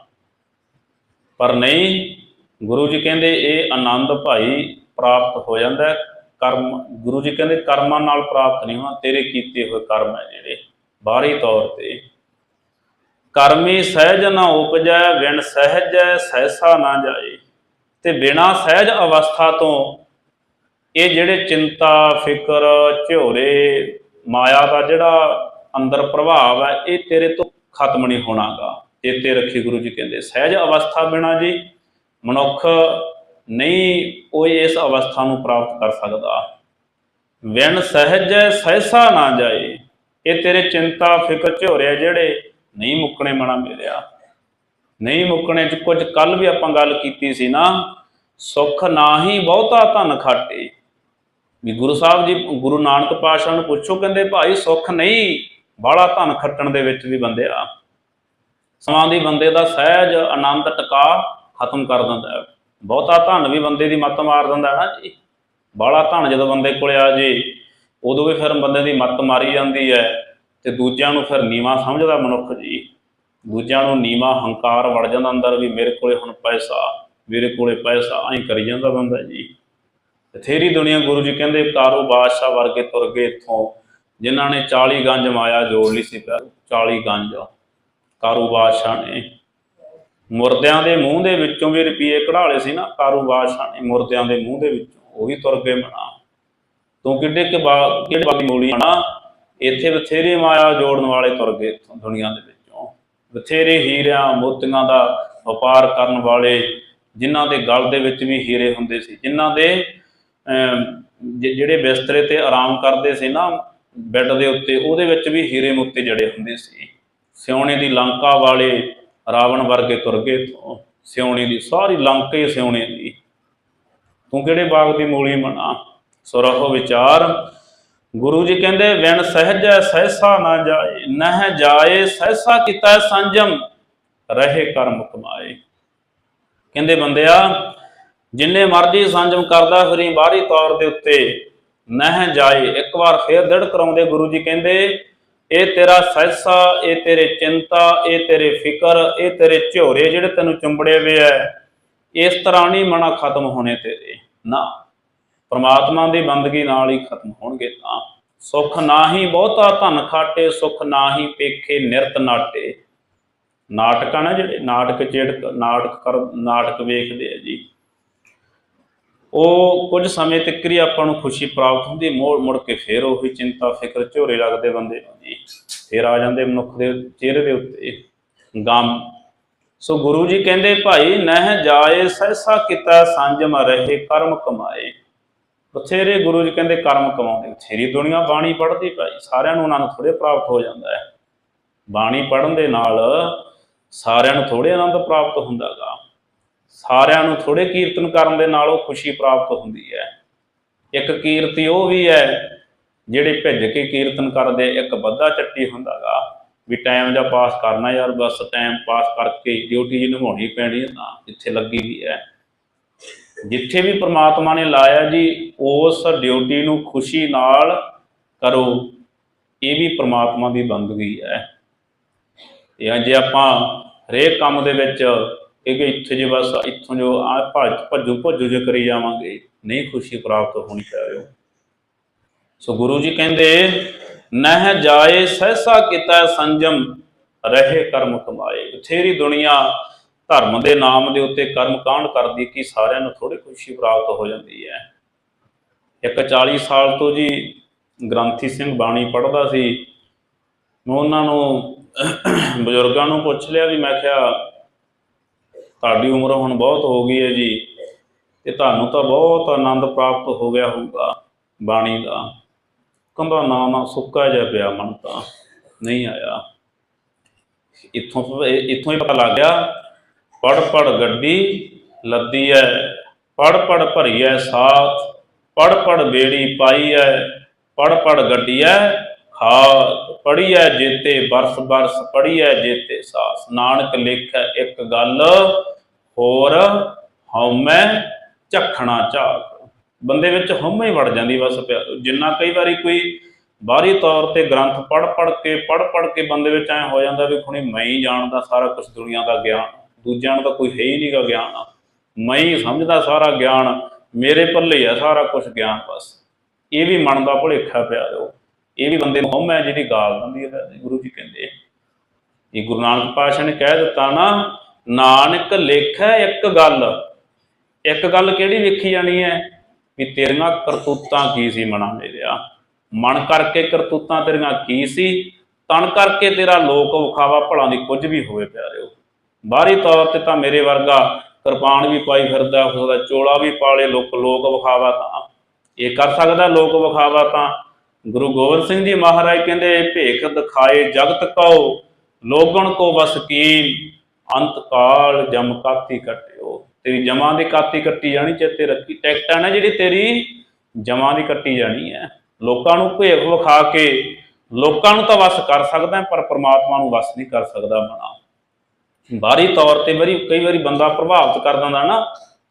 ਪਰ ਨਹੀਂ, ਗੁਰੂ ਜੀ ਕਹਿੰਦੇ ਇਹ ਆਨੰਦ ਭਾਈ ਪ੍ਰਾਪਤ ਹੋ ਜਾਂਦਾ ਕਰਮ, ਗੁਰੂ ਜੀ ਕਹਿੰਦੇ ਕਰਮਾਂ ਨਾਲ ਪ੍ਰਾਪਤ ਨਹੀਂ ਹੋਣਾ, ਤੇਰੇ ਕੀਤੇ ਹੋਏ ਕਰਮ ਹੈ ਜਿਹੜੇ, ਬਾਹਰੀ ਤੌਰ ਤੇ। ਕਰਮੀ ਸਹਿਜ ਨਾ ਉਪਜੈ ਵਿਣ ਸਹਿਜੈ ਸਹਿਸਾ ਨਾ ਜਾਏ। ਤੇ ਬਿਨਾ ਸਹਿਜ ਅਵਸਥਾ ਤੋਂ ਇਹ ਜਿਹੜੇ ਚਿੰਤਾ, ਫਿਕਰ ਝੋਰੇ ਮਾਇਆ ਦਾ ਜਿਹੜਾ ਅੰਦਰ ਪ੍ਰਭਾਵ ਹੈ, ਇਹ ਤੇਰੇ ਤੋਂ ਖਤਮ ਨਹੀਂ ਹੋਣਾਗਾ। ਚੇਤੇ ਰੱਖੀ ਗੁਰੂ ਜੀ ਕਹਿੰਦੇ, ਸਹਿਜ ਅਵਸਥਾ ਬਿਨਾ ਜੀ ਮਨੁੱਖ ਨਹੀਂ ਉਹ ਇਸ ਅਵਸਥਾ ਨੂੰ ਪ੍ਰਾਪਤ ਕਰ ਸਕਦਾ। ਵਿਣ ਸਹਿਜ ਸਹਿਸਾ ਨਾ ਜਾਏ, ਇਹ ਤੇਰੇ ਚਿੰਤਾ, ਫਿਕਰ ਝੋਰੇ ਜਿਹੜੇ ਨਹੀਂ ਮੁੱਕਣੇ ਮਣਾ ਮੇਰਿਆ। ਨਹੀਂ ਮੁੱਕਣੇ ਚ ਕੁਝ ਕੱਲ ਵੀ ਆਪਾਂ ਗੱਲ ਕੀਤੀ ਸੀ ਨਾ ਸੁੱਖ ਨਾਹੀ ਬਹੁਤਾ ਧਨ ਖਾਟੇ। ਵੀ ਗੁਰੂ ਸਾਹਿਬ ਜੀ, ਗੁਰੂ ਨਾਨਕ ਪਾਤਸ਼ਾਹ ਨੂੰ ਪੁੱਛੋ, ਕਹਿੰਦੇ, ਭਾਈ, ਸੁੱਖ ਨਹੀਂ, ਬਾਹਲਾ ਧਨ ਖੱਟਣ ਦੇ ਵਿੱਚ ਵੀ ਬੰਦਿਆ ਸਮਾਂ ਬੰਦੇ ਦਾ ਸਹਿਜ, ਆਨੰਦ ਟਿਕਾ ਖਤਮ ਕਰ ਦਿੰਦਾ ਬਹੁਤਾ ਧਨ ਵੀ ਬੰਦੇ ਦੀ ਮੱਤ ਮਾਰ ਦਿੰਦਾ ਹੈ ਜੀ ਬਾਹਲਾ ਧਨ ਜਦੋਂ ਬੰਦੇ ਕੋਲੇ ਆ ਜੇ, ਉਦੋਂ ਵੀ ਫਿਰ ਬੰਦੇ ਦੀ ਮੱਤ ਮਾਰੀ ਜਾਂਦੀ ਹੈ ਤੇ ਦੂਜਿਆਂ ਨੂੰ ਫਿਰ ਨੀਵਾ ਸਮਝਦਾ ਮਨੁੱਖ ਜੀ। ਦੂਜਿਆਂ ਨੂੰ ਨੀਵਾ ਹੰਕਾਰ ਵੜ ਜਾਂਦਾ ਅੰਦਰ ਵੀ ਮੇਰੇ ਕੋਲੇ ਹੁਣ ਪੈਸਾ। ਮੇਰੇ ਕੋਲੇ ਪੈਸਾ ਐਂ ਕਰੀ ਜਾਂਦਾ ਬੰਦਾ ਜੀ। ਬਥੇਰੀ ਦੁਨੀਆ ਗੁਰੂ ਜੀ ਕਹਿੰਦੇ ਕਾਰੋ ਬਾਦਸ਼ਾਹ ਵਰਗੇ ਤੁਰ ਗਏ ਇੱਥੋਂ। ਜਿਨ੍ਹਾਂ ਨੇ 40 ਗੰਜ ਮਾਇਆ ਜੋੜ ਲਈ ਸੀ 40 ਗੰਜ ਕਾਰੂ ਬਾਦਸ਼ਾਹ ਨੇ। ਮੁਰਦਿਆਂ ਦੇ ਮੂੰਹ ਦੇ ਵਿੱਚੋਂ ਵੀ ਰੁਪਏ ਕਢਾਲੇ ਸੀ ਨਾ ਕਾਰੂ ਬਾਦਸ਼ਾਹ ਨੇ ਮੁਰਦਿਆਂ ਦੇ ਮੂੰਹ ਦੇ ਵਿੱਚੋਂ। ਉਹ ਵੀ ਤੁਰ ਗਏ ਮਨਾ। ਤੂੰ ਕਿੱਡੇ ਕਿ ਕਿਹੜੇ ਬਾਦੀ ਮੂਲੀ ਨਾ। ਇੱਥੇ ਬਥੇਰੇ ਮਾਇਆ ਜੋੜਨ ਵਾਲੇ ਤੁਰ ਗਏ ਇੱਥੋਂ ਦੁਨੀਆ ਦੇ ਵਿੱਚੋਂ। ਬਥੇਰੇ ਹੀਰਿਆਂ ਮੋਤੀਆਂ ਦਾ ਵਪਾਰ ਕਰਨ ਵਾਲੇ ਜਿਨ੍ਹਾਂ ਦੇ ਗਲ ਦੇ ਵਿੱਚ ਵੀ ਹੀਰੇ ਹੁੰਦੇ ਸੀ। ਜਿਨ੍ਹਾਂ ਦੇ ਅਮ, ਜਿਹੜੇ ਬਿਸਤਰੇ ਤੇ ਆਰਾਮ ਕਰਦੇ ਸੀ ਨਾ ਬੈੱਡ ਦੇ ਉੱਤੇ ਉਹਦੇ ਵਿੱਚ ਵੀ ਹੀਰੇ ਮੋਤੀ ਜੜੇ ਹੁੰਦੇ ਸੀ। ਸਿਉਣੇ ਦੀ ਲੰਕਾ ਵਾਲੇ ਰਾਵਣ ਵਰਗੇ ਤੁਰ ਗਏ ਸਿਉਣੇ ਦੀ ਸਾਰੀ ਲੰਕਾ ਹੀ ਸਿਉਣੇ ਦੀ। ਤੂੰ ਕਿਹੜੇ ਬਾਗ ਦੀ ਮੂਲੀ ਮਨਾ ਸੋ ਰਹੋ ਵਿਚਾਰ। ਗੁਰੂ ਜੀ ਕਹਿੰਦੇ ਵਿਣ ਸਹਿਜੈ ਸਹਿਸਾ ਨਾ ਜਾਏ ਨਹਿ ਜਾਏ ਸਹਿਸਾ ਕੀਤਾ ਸੰਜਮ ਰਹੇ ਕਰਮ ਕਮਾਏ। ਕਹਿੰਦੇ ਬੰਦਿਆ, ਜਿੰਨੇ ਮਰਜ਼ੀ ਸੰਜਮ ਕਰਦਾ ਫਿਰੀ ਬਾਹਰੀ ਤੌਰ ਦੇ ਉੱਤੇ, ਨਹਿ ਜਾਏ, ਇੱਕ ਵਾਰ ਫੇਰ ਦ੍ਰਿੜ ਕਰਾਉਂਦੇ ਗੁਰੂ ਜੀ ਕਹਿੰਦੇ, ਇਹ ਤੇਰਾ ਸਹਿਸਾ, ਇਹ ਤੇਰੇ ਚਿੰਤਾ, ਇਹ ਤੇਰੇ ਫਿਕਰ, ਇਹ ਤੇਰੇ ਝੋਰੇ ਜਿਹੜੇ ਤੈਨੂੰ ਚੁੰਬੜੇ ਵੇ ਐ, ਇਸ ਤਰ੍ਹਾਂ ਨਹੀਂ ਮਨਾ ਖਤਮ ਹੋਣੇ ਤੇਰੇ, ਨਾ। ਪ੍ਰਮਾਤਮਾ ਦੀ ਬੰਦਗੀ ਨਾਲ ਹੀ ਖਤਮ ਹੋਣਗੇ ਤਾਂ। ਸੁਖ ਨਾਹੀ ਬਹੁਤਾ ਧਨ ਖਾਟੇ, ਸੁਖ ਨਾਹੀ ਪੇਖੇ ਨਿਰਤ ਨਾਟੇ। ਨਾਟਕਾਂ ਨਾ ਜਿਹੜੇ ਨਾਟਕ ਚੇੜ ਨਾਟਕ ਕਰ ਨਾਟਕ ਵੇਖਦੇ ਆ ਜੀ, ਉਹ ਕੁਝ ਸਮੇਂ ਤੱਕ ਹੀ ਆਪਾਂ ਨੂੰ ਖੁਸ਼ੀ ਪ੍ਰਾਪਤ ਹੁੰਦੀ, ਮੋੜ ਮੁੜ ਕੇ ਫੇਰ ਉਹੀ ਚਿੰਤਾ, ਫਿਕਰ, ਝੋਰੇ ਲੱਗਦੇ ਬੰਦੇ ਨੂੰ ਜੀ, ਫੇਰ ਆ ਜਾਂਦੇ ਮਨੁੱਖ ਦੇ ਚਿਹਰੇ ਦੇ ਉੱਤੇ ਗਮ। ਸੋ ਗੁਰੂ ਜੀ ਕਹਿੰਦੇ, ਭਾਈ, ਨਹਿ ਜਾਏ ਸਹਿਸਾ ਕੀਤਾ ਸੰਜਮ ਰਹੇ, ਕਰਮ ਕਮਾਏ। ਬਥੇਰੇ ਗੁਰੂ ਜੀ ਕਹਿੰਦੇ ਕਰਮ ਕਮਾਉਂਦੇ। ਬਥੇਰੀ ਦੁਨੀਆ ਬਾਣੀ ਪੜ੍ਹਦੀ ਭਾਈ, ਸਾਰਿਆਂ ਨੂੰ ਉਹਨਾਂ ਨੂੰ ਥੋੜੇ ਪ੍ਰਾਪਤ ਹੋ ਜਾਂਦਾ ਹੈ। ਬਾਣੀ ਪੜ੍ਹਨ ਦੇ ਨਾਲ ਸਾਰਿਆਂ ਨੂੰ ਥੋੜੇ ਆਨੰਦ ਪ੍ਰਾਪਤ ਹੁੰਦਾਗਾ। ਸਾਰਿਆਂ ਨੂੰ ਥੋੜੇ ਕੀਰਤਨ ਕਰਨ ਦੇ ਨਾਲ ਉਹ ਖੁਸ਼ੀ ਪ੍ਰਾਪਤ ਹੁੰਦੀ ਹੈ। ਇੱਕ ਕੀਰਤੀ ਉਹ ਵੀ ਹੈ, ਜਿਹੜੇ ਭਿੱਜ ਕੇ ਕੀਰਤਨ ਕਰਦੇ, ਇੱਕ ਬੱਧਾ ਚੱਟੀ ਹੁੰਦਾਗਾ। ਵੀ ਟਾਈਮ ਦਾ ਪਾਸ ਕਰਨਾ ਯਾਰ, ਬਸ ਟਾਈਮ ਪਾਸ ਕਰਕੇ ਡਿਊਟੀ ਜੀ ਨਿਭਾਉਣੀ ਪੈਣੀ ਹੈ ਤਾਂ ਇੱਥੇ ਲੱਗੀ ਵੀ ਹੈ। ਜਿੱਥੇ ਵੀ ਪ੍ਰਮਾਤਮਾ ਨੇ ਲਾਇਆ ਜੀ, ਉਸ ਡਿਊਟੀ ਨੂੰ ਖੁਸ਼ੀ ਨਾਲ ਕਰੋ, ਇਹ ਵੀ ਪ੍ਰਮਾਤਮਾ ਦੀ ਬੰਦਗੀ ਹੈ। ਇਹ ਜੇ ਆਪਾਂ ਹਰੇਕ ਕੰਮ ਦੇ ਵਿੱਚ ਕਿ ਇੱਥੇ ਜੇ ਬਸ ਇੱਥੋਂ ਜੋ ਆ ਭੱਜ ਭੱਜੂ ਭੱਜੂ ਜੇ ਕਰੀ ਜਾਵਾਂਗੇ, ਨਹੀਂ ਖੁਸ਼ੀ ਪ੍ਰਾਪਤ ਹੋਣੀ ਚਾਹੀਓ ਸੋ ਗੁਰੂ ਜੀ ਕਹਿੰਦੇ, ਨਹਿ ਜਾਏ ਸਹਿਸਾ ਕੀਤਾ ਸੰਜਮ, ਰਹੇ ਕਰਮ ਕਮਾਏ। ਬਥੇਰੀ ਦੁਨੀਆ ਧਰਮ ਦੇ ਨਾਮ ਦੇ ਉੱਤੇ ਕਰਮ ਕਾਂਡ ਕਰਦੀ ਕਿ ਸਾਰਿਆਂ ਨੂੰ ਥੋੜੀ ਖੁਸ਼ੀ ਪ੍ਰਾਪਤ ਹੋ ਜਾਂਦੀ ਹੈ। ਇੱਕ 40 ਸਾਲ ਤੋਂ ਜੀ ਗ੍ਰੰਥੀ ਸਿੰਘ ਬਾਣੀ ਪੜ੍ਹਦਾ ਸੀ, ਮੈਂ ਉਹਨਾਂ ਨੂੰ ਬਜ਼ੁਰਗਾਂ ਨੂੰ ਪੁੱਛ ਲਿਆ ਵੀ ਮੈਂ ਕਿਹਾ, ਤੁਹਾਡੀ ਉਮਰ ਹੁਣ ਬਹੁਤ ਹੋ ਗਈ ਹੈ ਜੀ, ਤੇ ਤੁਹਾਨੂੰ ਤਾਂ ਬਹੁਤ ਆਨੰਦ ਪ੍ਰਾਪਤ ਹੋ ਗਿਆ ਹੋਊਗਾ ਬਾਣੀ ਦਾ। ਕਹਿੰਦਾ, ਨਾ ਨਾ, ਸੁੱਕਾ ਜਿਹਾ ਪਿਆ ਮਨ ਤਾਂ, ਨਹੀਂ ਆਇਆ। ਇੱਥੋਂ ਇੱਥੋਂ ਹੀ ਪਤਾ ਲੱਗ ਗਿਆ ਪੜ ਪੜ ਗੱਡੀ ਲੱਦੀ ਐ ਪੜ ਪੜ ਭਰੀ ਐ ਸਾਥ ਪੜ ਪੜ ਬੇੜੀ ਪਾਈ ਐ ਪੜ ਪੜ ਗੱਡੀ ਐ ਖਾਤ ਪੜੀ ਜੇਤੇ ਬਰਸ ਬਰਸ ਪੜੀ ਐ ਜੇਤੇ ਸਾਸ। ਨਾਨਕ ਲਿਖੈ ਇੱਕ ਗੱਲ, ਹੋਰ ਹਉਮੈ ਝਖਣਾ ਝਾਕ ਬੰਦੇ ਵਿੱਚ ਹਉਮੈ ਵੜ ਜਾਂਦੀ ਬਸ ਜਿੰਨਾ ਕਈ ਵਾਰੀ ਕੋਈ ਬਾਹਰੀ ਤੌਰ ਤੇ ਗ੍ਰੰਥ ਪੜ ਪੜ ਕੇ ਪੜ ਪੜ ਕੇ ਬੰਦੇ ਵਿੱਚ ਐ ਹੋ ਜਾਂਦਾ ਵੀ ਖੁਣੀ ਮੈਂ ਹੀ ਜਾਣਦਾ ਸਾਰਾ ਕੁਝ ਦੁਨੀਆ ਦਾ ਗਿਆਨ। ਦੂਜਿਆਂ ਨੂੰ ਤਾਂ ਕੋਈ ਹੈ ਹੀ ਨਹੀਂਗਾ ਗਿਆਨ। ਮੈਂ ਹੀ ਸਮਝਦਾ ਸਾਰਾ ਗਿਆਨ। ਮੇਰੇ ਪੱਲੇ ਆ ਸਾਰਾ ਕੁਝ ਗਿਆਨ ਬਸ। ਇਹ ਵੀ ਮਨ ਦਾ ਭੁਲੇਖਾ ਪਿਆ ਜੋ ਇਹ ਵੀ ਬੰਦੇ ਨੂੰ ਹੈ ਜਿਹੜੀ ਗਾਲ ਦਿੰਦੀ ਹੈ ਗੁਰੂ ਜੀ ਕਹਿੰਦੇ ਇਹ ਗੁਰੂ ਨਾਨਕ ਪਾਤਸ਼ਾਹ ਨੇ ਕਹਿ ਦਿੱਤਾ ਨਾ, ਨਾਨਕ ਲੇਖੈ ਇੱਕ ਗੱਲ। ਇੱਕ ਗੱਲ ਕਿਹੜੀ ਵੇਖੀ ਜਾਣੀ ਹੈ? ਵੀ ਤੇਰੀਆਂ ਕਰਤੂਤਾਂ ਕੀ ਸੀ ਮਨਾ ਮੇਰਿਆ ਮਨ ਕਰਕੇ ਕਰਤੂਤਾਂ ਤੇਰੀਆਂ ਕੀ ਸੀ? ਤਨ ਕਰਕੇ ਤੇਰਾ ਲੋਕ ਵਿਖਾਵਾ ਭਲਾ ਦੀ ਕੁਝ ਵੀ ਹੋਵੇ ਪਿਆਰਿਓ। ਬਾਹਰੀ ਤੌਰ ਤੇ ਤਾਂ ਮੇਰੇ ਵਰਗਾ ਕਿਰਪਾਨ ਵੀ ਪਾਈ ਫਿਰਦਾ ਹੋ ਚੋਲਾ ਵੀ ਪਾਲੇ, ਲੋਕ ਲੋਕ ਵਿਖਾਵਾ ਤਾਂ। ਇਹ ਕਰ ਸਕਦਾ ਲੋਕ ਵਿਖਾਵਾ ਤਾਂ? ਗੁਰੂ ਗੋਬਿੰਦ ਸਿੰਘ ਜੀ ਮਹਾਰਾਜ ਕਹਿੰਦੇ, ਭੇਖ ਦਿਖਾਏ ਜਗਤ ਕਉ, ਲੋਗਣ ਕੋ ਬਸ ਕੀ ਅੰਤ ਕਾਲ ਜਮ ਕਾਤੀ ਕਟਿਓ। ਤੇਰੀ ਜਮਾਂ ਦੀ ਕਾਤੀ ਕੱਟੀ ਜਾਣੀ ਚੇਤੇ ਰੱਖੀ ਟਿਕਟ ਨੇ ਜਿਹੜੀ ਤੇਰੀ, ਜਮਾਂ ਦੀ ਕੱਟੀ ਜਾਣੀ ਹੈ। ਲੋਕਾਂ ਨੂੰ ਭੇਖ ਵਿਖਾ ਕੇ ਲੋਕਾਂ ਨੂੰ ਤਾਂ ਵਸ ਕਰ ਸਕਦਾ, ਪਰ ਪ੍ਰਮਾਤਮਾ ਨੂੰ ਵਸ ਨਹੀਂ ਕਰ ਸਕਦਾ ਮਨਾ ਬਾਹਰੀ ਤੌਰ ਤੇ ਮੇਰੀ, ਕਈ ਵਾਰੀ ਬੰਦਾ ਪ੍ਰਭਾਵਿਤ ਕਰ ਦਿੰਦਾ ਨਾ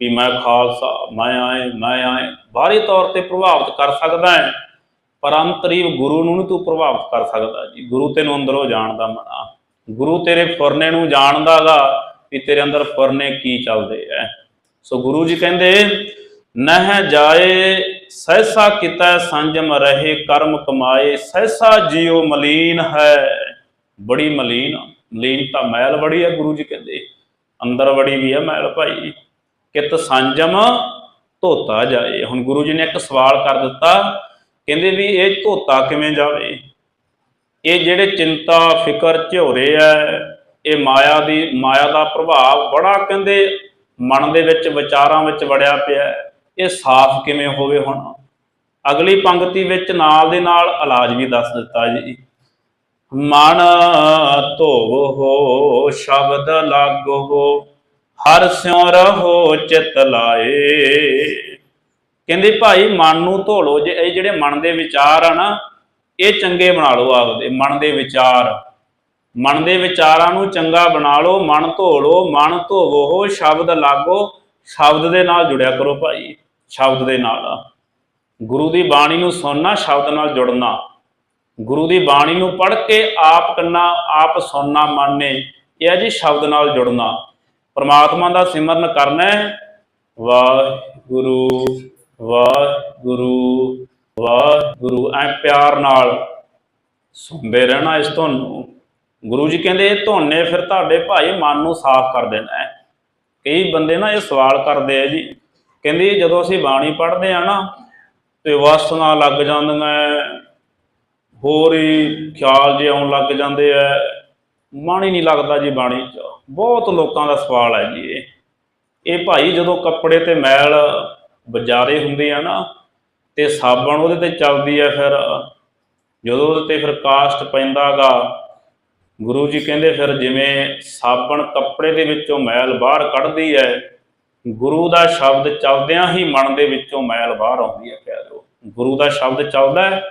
ਵੀ ਮੈਂ ਖਾਲਸਾ, ਮੈਂ ਆਏ ਮੈਂ ਆਏ। ਬਾਹਰੀ ਤੌਰ ਤੇ ਪ੍ਰਭਾਵਿਤ ਕਰ ਸਕਦਾ ਹੈ। ਪਰ ਗੁਰੂ ਨੂੰ ਨਹੀਂ ਤੂੰ ਪ੍ਰਭਾਵਿਤ ਕਰ ਸਕਦਾ ਜੀ। ਗੁਰੂ ਤੈਨੂੰ ਅੰਦਰੋਂ ਜਾਣਦਾ ਮਨਾ। ਗੁਰੂ ਤੇਰੇ ਫੁਰਨੇ ਨੂੰ ਜਾਣਦਾਗਾ ਵੀ ਤੇਰੇ ਅੰਦਰ ਫੁਰਨੇ ਕੀ ਚੱਲਦੇ ਐ। ਸੋ ਗੁਰੂ ਜੀ ਕਹਿੰਦੇ, ਨਹਿ ਜਾਏ, ਸਹਿਸਾ ਕੀਤਾ ਸੰਜਮ ਰਹੇ, ਕਰਮ ਕਮਾਏ, ਸਹਿਸਾ ਜਿਉ ਮਲੀਨ ਹੈ। ਬੜੀ ਮਲੀਨ ਮਲੀਨ ਤਾਂ ਮੈਲ ਬੜੀ ਹੈ ਗੁਰੂ ਜੀ ਕਹਿੰਦੇ। ਅੰਦਰ ਬੜੀ ਵੀ ਹੈ ਮੈਲ ਭਾਈ। ਕਿਤ ਸੰਜਮ ਧੋਤਾ ਜਾਏ। ਹੁਣ ਗੁਰੂ ਜੀ ਨੇ ਇੱਕ ਸਵਾਲ ਕਰ ਦਿੱਤਾ ਕਹਿੰਦੇ ਵੀ ਇਹ ਧੋਤਾ ਕਿਵੇਂ ਜਾਵੇ? ਇਹ ਜਿਹੜੇ ਚਿੰਤਾ, ਫਿਕਰ, ਝੋਰੇ ਐ, ਇਹ ਮਾਇਆ ਦੀ, ਮਾਇਆ ਦਾ ਪ੍ਰਭਾਵ ਬੜਾ ਕਹਿੰਦੇ ਮਨ ਦੇ ਵਿੱਚ, ਵਿਚਾਰਾਂ ਵਿੱਚ ਵੜਿਆ ਪਿਆ ਇਹ ਸਾਫ਼ ਕਿਵੇਂ ਹੋਵੇ ਹੁਣ? ਅਗਲੀ ਪੰਕਤੀ ਵਿੱਚ ਨਾਲ ਦੇ ਨਾਲ ਇਲਾਜ ਵੀ ਦੱਸ ਦਿੱਤਾ ਜੀ। ਮਨ ਧੋਵੋ, ਸ਼ਬਦ ਲਾਗੋ, ਹਰ ਸਿਉ ਰਹੋ, ਚਿਤ ਲਾਏ। ਕਹਿੰਦੇ ਭਾਈ ਮਨ ਨੂੰ ਧੋ ਲਓ, ਜੇ ਇਹ ਜਿਹੜੇ ਮਨ ਦੇ ਵਿਚਾਰ ਆ ਨਾ, ਇਹ ਚੰਗੇ ਬਣਾ ਲਓ ਆਪਦੇ, ਮਨ ਦੇ ਵਿਚਾਰ। ਮਨ ਦੇ ਵਿਚਾਰਾਂ ਨੂੰ ਚੰਗਾ ਬਣਾ ਲਓ, ਮਨ ਧੋ ਲਓ, ਮਨ ਧੋਵੋ ਸ਼ਬਦ ਲਾਗੋ, ਸ਼ਬਦ ਦੇ ਨਾਲ ਜੁੜਿਆ ਕਰੋ ਭਾਈ, ਸ਼ਬਦ ਦੇ ਨਾਲ। ਗੁਰੂ ਦੀ ਬਾਣੀ ਨੂੰ ਸੁਣਨਾ, ਸ਼ਬਦ ਨਾਲ ਜੁੜਨਾ। ਗੁਰੂ ਦੀ ਬਾਣੀ ਨੂੰ ਪੜ੍ਹ ਕੇ ਆਪ ਕੰਨਾ, ਆਪ ਸੁਣਨਾ ਮੰਨਨੇ ਇਹ ਹੈ ਜੀ ਸ਼ਬਦ ਨਾਲ ਜੁੜਨਾ। ਪ੍ਰਮਾਤਮਾ ਦਾ ਸਿਮਰਨ ਕਰਨਾ ਹੈ। ਵਾਹਿਗੁਰੂ। ਵਾਹਿਗੁਰੂ ਵਾਹਿਗੁਰੂ। ਐ ਪਿਆਰ ਨਾਲ ਸੁਣਦੇ ਰਹਿਣਾ ਇਸ ਧੁਨ ਨੂੰ। ਗੁਰੂ ਜੀ ਕਹਿੰਦੇ, ਇਹ ਧੁਨ ਨੇ ਫਿਰ ਤੁਹਾਡੇ ਭਾਈ ਮਨ ਨੂੰ ਸਾਫ਼ ਕਰ ਦੇਣਾ ਹੈ। ਕਈ ਬੰਦੇ ਨਾ ਇਹ ਸਵਾਲ ਕਰਦੇ ਆ ਜੀ। ਕਹਿੰਦੇ ਜਦੋਂ ਅਸੀਂ ਬਾਣੀ ਪੜ੍ਹਦੇ ਆ ਨਾ, ਤੇ ਵਾਸਨਾ ਲੱਗ ਜਾਂਦੀਆਂ ਹੋਰ ਹੀ ਖਿਆਲ ਜੇ ਆਉਣ ਲੱਗ ਜਾਂਦੇ ਆ ਮਨ ਹੀ ਨਹੀਂ ਲੱਗਦਾ ਜੀ ਬਾਣੀ 'ਚ। ਬਹੁਤ ਲੋਕਾਂ ਦਾ ਸਵਾਲ ਹੈ ਜੀ ਇਹ। ਇਹ ਭਾਈ ਜਦੋਂ ਕੱਪੜੇ ਤੇ ਮੈਲ ਬਜਾਰੇ ਹੁੰਦੇ ਆ ਨਾ, ਤੇ ਸਾਬਣ ਉਹਦੇ ਤੇ ਚੱਲਦੀ ਹੈ ਫਿਰ। ਜਦੋਂ ਉਹਦੇ ਤੇ ਫਿਰ ਕਾਸਟ ਪੈਂਦਾਗਾ, ਗੁਰੂ ਜੀ ਕਹਿੰਦੇ ਫਿਰ ਜਿਵੇਂ ਸਾਬਣ ਕੱਪੜੇ ਦੇ ਵਿੱਚੋਂ ਮੈਲ ਬਾਹਰ ਕੱਢਦੀ ਹੈ ਗੁਰੂ ਦਾ ਸ਼ਬਦ ਚੱਲਦਿਆਂ ਹੀ ਮਨ ਦੇ ਵਿੱਚੋਂ ਮੈਲ ਬਾਹਰ ਆਉਂਦੀ ਹੈ ਕਹਿ ਲਓ ਗੁਰੂ ਦਾ ਸ਼ਬਦ ਚੱਲਦਾ ਹੈ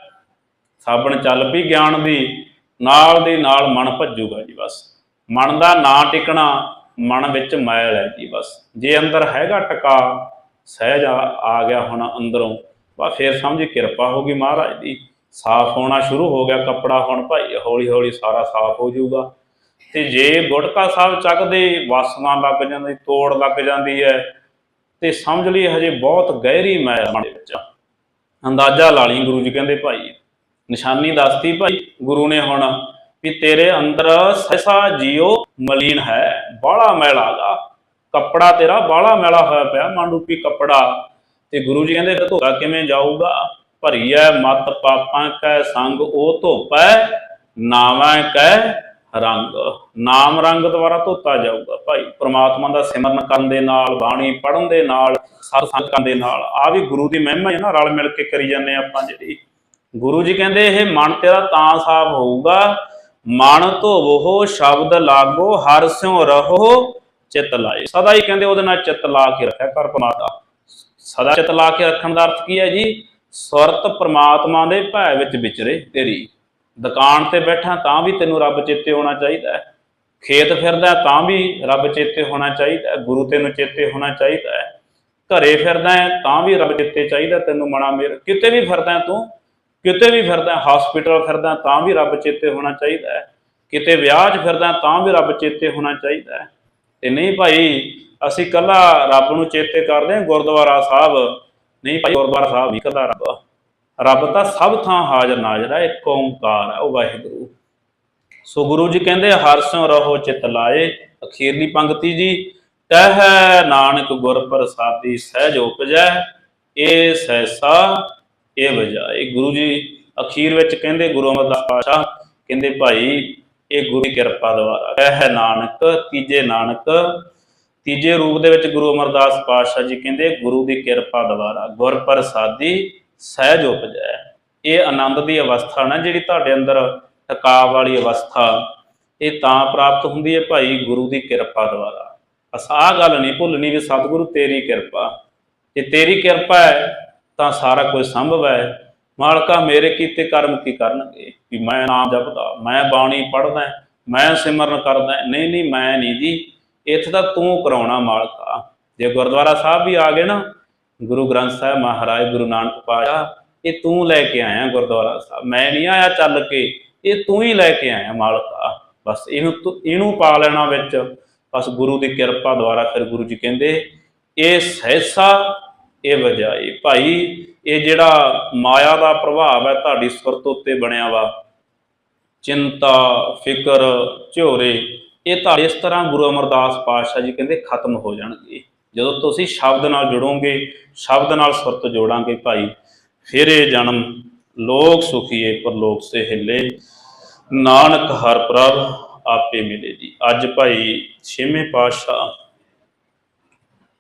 ਸਾਬਣ ਚੱਲ ਪਈ ਗਿਆਨ ਦੀ, ਨਾਲ ਦੀ ਨਾਲ ਮਨ ਭੱਜੂਗਾ ਜੀ ਬਸ। ਮਨ ਦਾ ਨਾਂ ਟਿਕਣਾ, ਮਨ ਵਿੱਚ ਮੈਲ ਹੈ ਜੀ ਬਸ। ਜੇ ਅੰਦਰ ਹੈਗਾ ਟਿਕਾ ਸਹਿਜ ਆ ਆ ਗਿਆ ਹੁਣ ਅੰਦਰੋਂ। ਬਾ ਫਿਰ ਸਮਝ ਕਿਰਪਾ ਹੋ ਗਈ ਮਹਾਰਾਜ ਦੀ। ਸਾਫ਼ ਹੋਣਾ ਸ਼ੁਰੂ ਹੋ ਗਿਆ ਕੱਪੜਾ ਹੁਣ ਭਾਈ ਹੌਲੀ ਹੌਲੀ ਸਾਰਾ ਸਾਫ਼ ਹੋ ਜਾਊਗਾ। ਤੇ ਜੇ ਗੁਟਕਾ ਸਾਹਿਬ ਚੱਕਦੇ ਵਾਸਨਾ ਲੱਗ ਜਾਂਦੀ, ਤੋੜ ਲੱਗ ਜਾਂਦੀ ਹੈ ਤੇ ਸਮਝ ਲਈ ਹਜੇ ਬਹੁਤ ਗਹਿਰੀ ਮੈਲ ਦੇ ਵਿੱਚ ਅੰਦਾਜ਼ਾ ਲਾ ਲਈ ਗੁਰੂ ਜੀ ਕਹਿੰਦੇ ਭਾਈ, ਨਿਸ਼ਾਨੀ ਦੱਸਤੀ ਭਾਈ ਗੁਰੂ ਨੇ ਹੁਣ ਵੀ ਤੇਰੇ ਅੰਦਰ ਸੈਸਾ ਜੀਓ ਮਲੀਨ ਹੈ, ਬਾਹਲਾ ਮੈਲਾ ਗਾ। ਕੱਪੜਾ ਤੇਰਾ ਬਾਹਲਾ ਮੈਲਾ ਹੋਇਆ ਪਿਆ, ਮਨ ਰੂਪੀ ਕੱਪੜਾ। ਤੇ ਗੁਰੂ ਜੀ ਕਹਿੰਦੇ ਫਿਰ ਧੋਤਾ ਕਿਵੇਂ ਜਾਊਗਾ? ਭਰੀਐ ਮਤ, ਪਾਪਾਂ ਕੈ ਸੰਗ, ਉਹ ਧੋਪੈ ਨਾਵੇਂ ਕੈ ਰੰਗ। ਨਾਮ ਰੰਗ ਦੁਆਰਾ ਧੋਤਾ ਜਾਊਗਾ ਭਾਈ। ਪ੍ਰਮਾਤਮਾ ਦਾ ਸਿਮਰਨ ਕਰਨ ਦੇ ਨਾਲ, ਬਾਣੀ ਪੜਨ ਦੇ ਨਾਲ ਸਤ ਸੰਗ ਦੇ ਨਾਲ। ਆ ਵੀ ਗੁਰੂ ਦੀ ਮਹਿਮਾ ਹੈ ਨਾ, ਰਲ ਮਿਲ ਕੇ ਕਰੀ ਜਾਂਦੇ ਆਪਾਂ ਜਿਹੜੀ। ਗੁਰੂ ਜੀ ਕਹਿੰਦੇ, ਇਹ ਮਨ ਤੇਰਾ ਤਾਂ ਸਾਫ਼ ਹੋਊਗਾ। ਮਨ ਧੋਵੋ, ਸ਼ਬਦ ਲਾਗੋ, ਹਰ ਸਿਉ ਰਹੋ। ਚਿੱਤ ਲਾਏ। ਸਦਾ ਹੀ ਕਹਿੰਦੇ ਉਹਦੇ ਨਾਲ ਚਿੱਤ ਲਾ ਕੇ ਰੱਖਿਆ ਕਰ ਪਰਮਾਤਮਾ ਸਦਾ ਚਿੱਤ ਲਾ ਕੇ ਰੱਖਣ ਦਾ ਅਰਥ ਕੀ ਹੈ ਜੀ? ਸੁਰਤ ਪਰਮਾਤਮਾ ਦੇ ਭੈ ਵਿੱਚ ਵਿਚਰੇ ਤੇਰੀ। ਦੁਕਾਨ ਤੇ ਬੈਠਾ ਤਾਂ ਵੀ ਤੈਨੂੰ ਰੱਬ ਚੇਤੇ ਹੋਣਾ ਚਾਹੀਦਾ ਹੈ। ਖੇਤ ਫਿਰਦਾ ਤਾਂ ਵੀ ਰੱਬ ਚੇਤੇ ਹੋਣਾ ਚਾਹੀਦਾ ਹੈ। ਗੁਰੂ ਤੈਨੂੰ ਚੇਤੇ ਹੋਣਾ ਚਾਹੀਦਾ ਹੈ। ਘਰੇ ਫਿਰਦਾ ਤਾਂ ਵੀ ਰੱਬ ਚੇਤੇ ਚਾਹੀਦਾ ਤੈਨੂੰ ਮਣਾ ਮੇਰ। ਕਿਤੇ ਵੀ ਫਿਰਦਾ ਤੂੰ, ਕਿਤੇ ਵੀ ਫਿਰਦਾ ਹਸਪੀਟਲ ਫਿਰਦਾ ਤਾਂ ਵੀ ਰੱਬ ਚੇਤੇ ਹੋਣਾ ਚਾਹੀਦਾ ਹੈ। ਕਿਤੇ ਵਿਆਹ 'ਚ ਫਿਰਦਾ ਤਾਂ ਵੀ ਰੱਬ ਚੇਤੇ ਹੋਣਾ ਚਾਹੀਦਾ ਹੈ। ਤੇ ਨਹੀਂ ਭਾਈ, ਅਸੀਂ ਕੱਲਾ ਰੱਬ ਨੂੰ ਚੇਤੇ ਕਰਦੇ ਹਾਂ, ਗੁਰਦੁਆਰਾ ਸਾਹਿਬ। ਨਹੀਂ ਭਾਈ, ਗੁਰਦੁਆਰਾ ਸਾਹਿਬ ਵੀ ਕੱਲਾ ਰੱਬ। ਰੱਬ ਤਾਂ ਸਭ ਥਾਂ ਹਾਜ਼ਰ ਨਾਜ਼ਰ ਹੈ ਇੱਕ ਓੰਕਾਰ ਹੈ ਉਹ ਵਾਹਿਗੁਰੂ। ਸੋ ਗੁਰੂ ਜੀ ਕਹਿੰਦੇ ਹਰ ਸਿਉ ਰਹੋ ਚਿਤ ਲਾਏ, ਅਖੀਰਲੀ ਪੰਕਤੀ ਜੀ ਕਹਿ ਨਾਨਕ ਗੁਰ ਪ੍ਰਸਾਦੀ ਸਹਿਜ ਉਪਜੈ ਇਹ ਸੈਸਾ ਇਹ ਵਜਾਏ। ਗੁਰੂ ਜੀ ਅਖੀਰ ਵਿੱਚ ਕਹਿੰਦੇ, ਗੁਰੂ ਅਮਰਦਾਸ ਪਾਸ਼ਾ ਕਹਿੰਦੇ, ਭਾਈ ਇਹ ਗੁਰੂ ਦੀ ਕਿਰਪਾ ਦੁਆਰਾ ਕਹਿ ਨਾਨਕ, ਤੀਜੇ ਨਾਨਕ, ਤੀਜੇ ਰੂਪ ਦੇ ਵਿੱਚ ਗੁਰੂ ਅਮਰਦਾਸ ਪਾਤਸ਼ਾਹ ਜੀ ਕਹਿੰਦੇ, ਗੁਰੂ ਦੀ ਕਿਰਪਾ ਦੁਆਰਾ ਗੁਰ ਪ੍ਰਸਾਦੀ ਸਹਿਜ ਉਪਜੈ। ਇਹ ਆਨੰਦ ਦੀ ਅਵਸਥਾ ਨਾ ਜਿਹੜੀ ਤੁਹਾਡੇ ਅੰਦਰ ਟਿਕਾਅ ਵਾਲੀ ਅਵਸਥਾ, ਇਹ ਤਾਂ ਪ੍ਰਾਪਤ ਹੁੰਦੀ ਹੈ ਭਾਈ ਗੁਰੂ ਦੀ ਕਿਰਪਾ ਦੁਆਰਾ ਬਸ ਆਹ ਗੱਲ ਨਹੀਂ ਭੁੱਲਣੀ ਵੀ ਸਤਿਗੁਰੂ ਤੇਰੀ ਕਿਰਪਾ। ਜੇ ਤੇਰੀ ਕਿਰਪਾ ਹੈ, ਤਾਂ ਸਾਰਾ ਕੁਝ ਸੰਭਵ ਹੈ। ਮਾਲਕਾ ਮੇਰੇ ਕੀਤੇ ਕਰਮ ਕੀ ਕਰਨਗੇ? ਵੀ ਮੈਂ ਨਾਮ ਜਪਦਾ, ਮੈਂ ਬਾਣੀ ਪੜ੍ਹਦਾ, ਮੈਂ ਸਿਮਰਨ ਕਰਦਾ। ਨਹੀਂ ਨਹੀਂ, ਮੈਂ ਨਹੀਂ ਜੀ। ਇੱਥੇ ਤਾਂ ਤੂੰ ਕਰਾਉਣਾ ਮਾਲਕਾ। ਜੇ ਗੁਰਦੁਆਰਾ ਸਾਹਿਬ ਵੀ ਆ ਗਏ ਨਾ, ਗੁਰੂ ਗ੍ਰੰਥ ਸਾਹਿਬ ਮਹਾਰਾਜ, ਗੁਰੂ ਨਾਨਕ ਪਾਤਸ਼ਾਹ, ਇਹ ਤੂੰ ਲੈ ਕੇ ਆਇਆ ਗੁਰਦੁਆਰਾ ਸਾਹਿਬ। ਮੈਂ ਨਹੀਂ ਆਇਆ ਚੱਲ ਕੇ, ਇਹ ਤੂੰ ਹੀ ਲੈ ਕੇ ਆਇਆ ਮਾਲਕਾ। ਬਸ ਇਹਨੂੰ ਇਹਨੂੰ ਪਾ ਲੈਣਾ ਵਿੱਚ। ਬਸ ਗੁਰੂ ਦੀ ਕਿਰਪਾ ਦੁਆਰਾ ਫਿਰ ਗੁਰੂ ਜੀ ਕਹਿੰਦੇ, ਇਹ ਸਹਿਸਾ, ਇਹ ਵਜਾਈ। ਭਾਈ ਇਹ ਜਿਹੜਾ ਮਾਇਆ ਦਾ ਪ੍ਰਭਾਵ ਹੈ ਤੁਹਾਡੀ ਸੁਰਤ ਉੱਤੇ ਬਣਿਆ ਵਾ, ਚਿੰਤਾ, ਫਿਕਰ, ਝੋਰੇ, ਇਹ ਤਾਂ ਇਸ ਤਰ੍ਹਾਂ ਗੁਰੂ ਅਮਰਦਾਸ ਪਾਤਸ਼ਾਹ ਜੀ ਕਹਿੰਦੇ ਖਤਮ ਹੋ ਜਾਣਗੇ। ਜਦੋਂ ਤੁਸੀਂ ਸ਼ਬਦ ਨਾਲ ਜੁੜੋਗੇ, ਸ਼ਬਦ ਨਾਲ ਸੁਰਤ ਜੋੜਾਂਗੇ ਭਾਈ, ਫਿਰ ਇਹ ਜਨਮ ਲੋਕ ਸੁਖੀਏ ਪਰ ਲੋਕ ਹਿੱਲੇ। ਨਾਨਕ ਹਰ ਪ੍ਰਭ ਆਪੇ ਮਿਲੇ ਜੀ। ਅੱਜ ਭਾਈ ਛੇਵੇਂ ਪਾਤਸ਼ਾਹ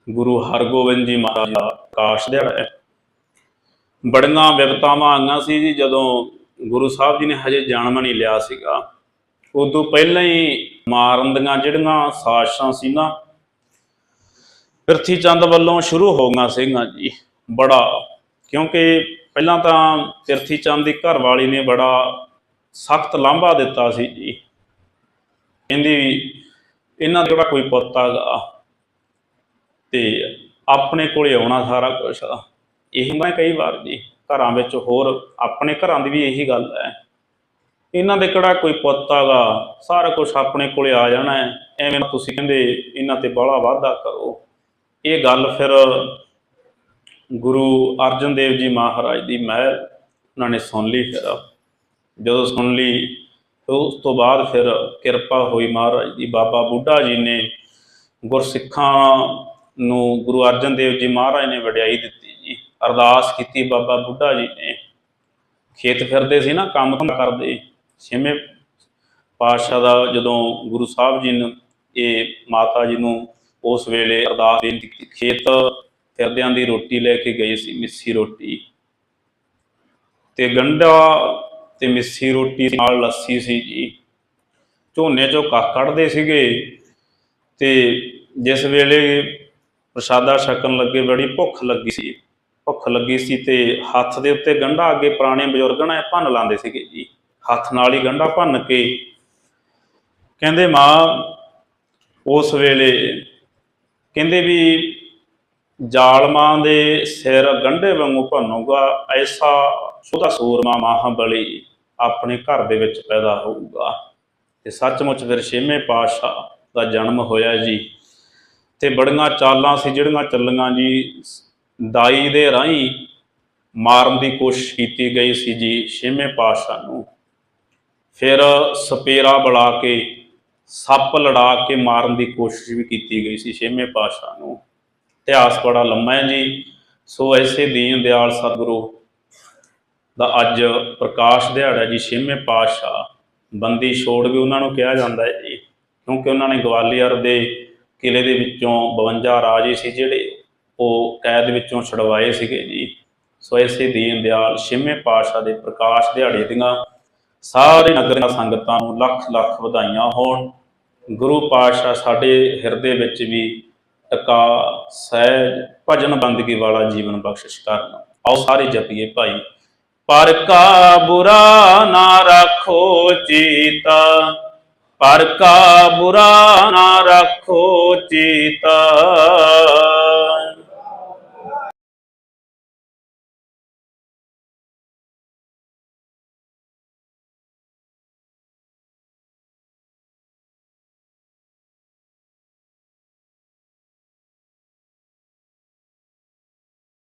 ਗੁਰੂ ਹਰਗੋਬਿੰਦ ਜੀ ਮਹਾਰਾਜ ਦਾ ਪ੍ਰਕਾਸ਼ ਦਿਹਾੜਾ ਹੈ। ਬੜੀਆਂ ਵਿਵਤਾਵਾਂ ਆਈਆਂ ਸੀ ਜੀ ਜਦੋਂ ਗੁਰੂ ਸਾਹਿਬ ਜੀ ਨੇ ਹਜੇ ਜਨਮ ਨਹੀਂ ਲਿਆ ਸੀਗਾ। ਉਦੋਂ ਪਹਿਲਾਂ ਹੀ ਮਾਰਨ ਦੀਆਂ ਜਿਹੜੀਆਂ ਸਾਜ਼ਿਸ਼ਾਂ ਸੀ ਨਾ ਪ੍ਰਿਥੀ ਚੰਦ ਵੱਲੋਂ ਸ਼ੁਰੂ ਹੋ ਗਈਆਂ ਸੀਗੀਆਂ ਜੀ। ਬੜਾ, ਕਿਉਂਕਿ ਪਹਿਲਾਂ ਤਾਂ ਪ੍ਰਿਥੀ ਚੰਦ ਦੀ ਘਰਵਾਲੀ ਨੇ ਬੜਾ ਸਖਤ ਲਾਂਭਾ ਦਿੱਤਾ ਸੀ ਜੀ। ਕਹਿੰਦੀ ਇਹਨਾਂ ਦਾ ਜਿਹੜਾ ਕੋਈ ਪੁੱਤ ਹੈਗਾ ਤੇ ਆਪਣੇ ਕੋਲੇ ਆਉਣਾ ਸਾਰਾ ਕੁਝ ਇਹੀ ਮੈਂ ਕਈ ਵਾਰ ਜੀ, ਘਰਾਂ ਵਿੱਚ ਹੋਰ ਆਪਣੇ ਘਰਾਂ ਦੀ ਵੀ ਇਹੀ ਗੱਲ ਹੈ। ਇਹਨਾਂ ਦੇ ਕਿਹੜਾ ਕੋਈ ਪੁੱਤ ਆਗਾ, ਸਾਰਾ ਕੁਝ ਆਪਣੇ ਕੋਲੇ ਆ ਜਾਣਾ ਹੈ। ਐਵੇਂ ਨਾ ਤੁਸੀਂ ਕਹਿੰਦੇ ਇਹਨਾਂ ਤੇ ਬਾਹਲਾ ਵਾਧਾ ਕਰੋ। ਇਹ ਗੱਲ ਫਿਰ ਗੁਰੂ ਅਰਜਨ ਦੇਵ ਜੀ ਮਹਾਰਾਜ ਦੀ ਮਹਿਲ, ਉਹਨਾਂ ਨੇ ਸੁਣ ਲਈ ਫਿਰ। ਜਦੋਂ ਸੁਣ ਲਈ ਉਸ ਤੋਂ ਬਾਅਦ ਫਿਰ ਕਿਰਪਾ ਹੋਈ ਮਹਾਰਾਜ ਦੀ। ਬਾਬਾ ਬੁੱਢਾ ਜੀ ਨੇ ਗੁਰਸਿੱਖਾਂ ਨੂੰ ਗੁਰੂ ਅਰਜਨ ਦੇਵ ਜੀ ਮਹਾਰਾਜ ਨੇ ਵਡਿਆਈ ਦਿੱਤੀ। ਅਰਦਾਸ ਕੀਤੀ ਬਾਬਾ ਬੁੱਢਾ ਜੀ ਨੇ। ਖੇਤ ਫਿਰਦੇ ਸੀ ਨਾ, ਕੰਮ ਕਰਦੇ। ਛੇਵੇਂ ਪਾਤਸ਼ਾਹ ਦਾ ਜਦੋਂ ਗੁਰੂ ਸਾਹਿਬ ਜੀ ਨੂੰ, ਇਹ ਮਾਤਾ ਜੀ ਨੂੰ ਉਸ ਵੇਲੇ ਅਰਦਾਸ ਬੇਨਤੀ ਕੀਤੀ। ਖੇਤ ਫਿਰਦਿਆਂ ਦੀ ਰੋਟੀ ਲੈ ਕੇ ਗਏ ਸੀ, ਮਿੱਸੀ ਰੋਟੀ। ਤੇ ਗੰਡਾ ਤੇ ਮਿੱਸੀ ਰੋਟੀ ਨਾਲ ਲੱਸੀ ਸੀ ਜੀ। ਝੋਨੇ ਚੋਂ ਕੱਖ ਕੱਢਦੇ ਸੀਗੇ। ਤੇ ਜਿਸ ਵੇਲੇ ਪ੍ਰਸ਼ਾਦਾ ਛਕਣ ਲੱਗੇ, ਬੜੀ ਭੁੱਖ ਲੱਗੀ ਸੀ। ਭੁੱਖ ਲੱਗੀ ਸੀ ਤੇ ਹੱਥ ਦੇ ਉੱਤੇ ਗੰਢਾ ਅੱਗੇ ਪੁਰਾਣੇ ਬਜ਼ੁਰਗਾਂ ਨੇ ਭੰਨ ਲਾਉਂਦੇ ਸੀਗੇ ਜੀ। ਹੱਥ ਨਾਲ ਹੀ ਗੰਢਾ ਭੰਨ ਕੇ ਕਹਿੰਦੇ ਮਾਂ, ਉਸ ਵੇਲੇ ਕਹਿੰਦੇ ਵੀ ਜਾਲਮਾਂ ਦੇ ਸਿਰ ਗੰਢੇ ਵਾਂਗੂ ਭੰਨੂਗਾ, ਐਸਾ ਸੋਦਾ ਸੂਰਮਾ ਮਹਾਬਲੀ ਆਪਣੇ ਘਰ ਦੇ ਵਿੱਚ ਪੈਦਾ ਹੋਊਗਾ। ਤੇ ਸੱਚਮੁੱਚ ਫਿਰ ਛੇਵੇਂ ਪਾਤਸ਼ਾਹ ਦਾ ਜਨਮ ਹੋਇਆ ਜੀ। ਤੇ ਬੜੀਆਂ ਚਾਲਾਂ ਸੀ, ਜਿਹੜੀਆਂ ਚੱਲੀਆਂ ਜੀ ਦਾਈ ਦੇ ਰਾਹੀਂ ਮਾਰਨ ਦੀ ਕੋਸ਼ਿਸ਼ ਕੀਤੀ ਗਈ ਸੀ ਜੀ ਛੇਵੇਂ ਪਾਤਸ਼ਾਹ ਨੂੰ। ਫਿਰ ਸਪੇਰਾ ਬੁਲਾ ਕੇ, ਸੱਪ ਲੜਾ ਕੇ ਮਾਰਨ ਦੀ ਕੋਸ਼ਿਸ਼ ਵੀ ਕੀਤੀ ਗਈ ਸੀ ਛੇਵੇਂ ਪਾਤਸ਼ਾਹ ਨੂੰ। ਇਤਿਹਾਸ ਬੜਾ ਲੰਮਾ ਹੈ ਜੀ, ਸੋ ਐਸੇ ਦੀਨ ਦਿਆਲ ਸਤਿਗੁਰੂ ਦਾ ਅੱਜ ਪ੍ਰਕਾਸ਼ ਦਿਹਾੜਾ ਜੀ ਛੇਵੇਂ ਪਾਤਸ਼ਾਹ। ਬੰਦੀ ਛੋੜ ਵੀ ਉਹਨਾਂ ਨੂੰ ਕਿਹਾ ਜਾਂਦਾ ਹੈ ਜੀ, ਕਿਉਂਕਿ ਉਹਨਾਂ ਨੇ ਗਵਾਲੀਅਰ ਦੇ ਕਿਲੇ ਦੇ ਵਿੱਚੋਂ 52 ਰਾਜੇ ਸੀ ਜਿਹੜੇ। ਉਹ ਕੈਦ ਵਿੱਚੋਂ ਛੁਡਵਾਏ ਸੀਗੇ ਜੀ। ਸੋ ਐਸੇ ਦੀਨ ਦਿਆਲ ਛੇਵੇਂ ਪਾਤਸ਼ਾਹ ਦੇ ਪ੍ਰਕਾਸ਼ ਦਿਹਾੜੇ ਦੀਆਂ ਸਾਰੇ ਨਗਰਾਂ ਸੰਗਤਾਂ ਨੂੰ ਲੱਖ ਲੱਖ ਵਧਾਈਆਂ ਹੋਣ। ਗੁਰੂ ਪਾਤਸ਼ਾਹ ਸਾਡੇ ਹਿਰਦੇ ਵਿੱਚ ਵੀ ਟਕਾ, ਸਹਿਜ, ਭਜਨ ਬੰਦਗੀ ਵਾਲਾ ਜੀਵਨ ਬਖਸ਼ਿਸ਼ ਕਰਨ। ਆਓ ਸਾਰੇ ਜਪੀਏ ਭਾਈ। ਪਰ ਕਾ ਬੁਰਾ ਨਾ ਰੱਖੋ ਚੀਤਾ। ਪਰ ਕਾ ਬੁਰਾ ਨਾ ਰੱਖੋ ਚੀਤਾ।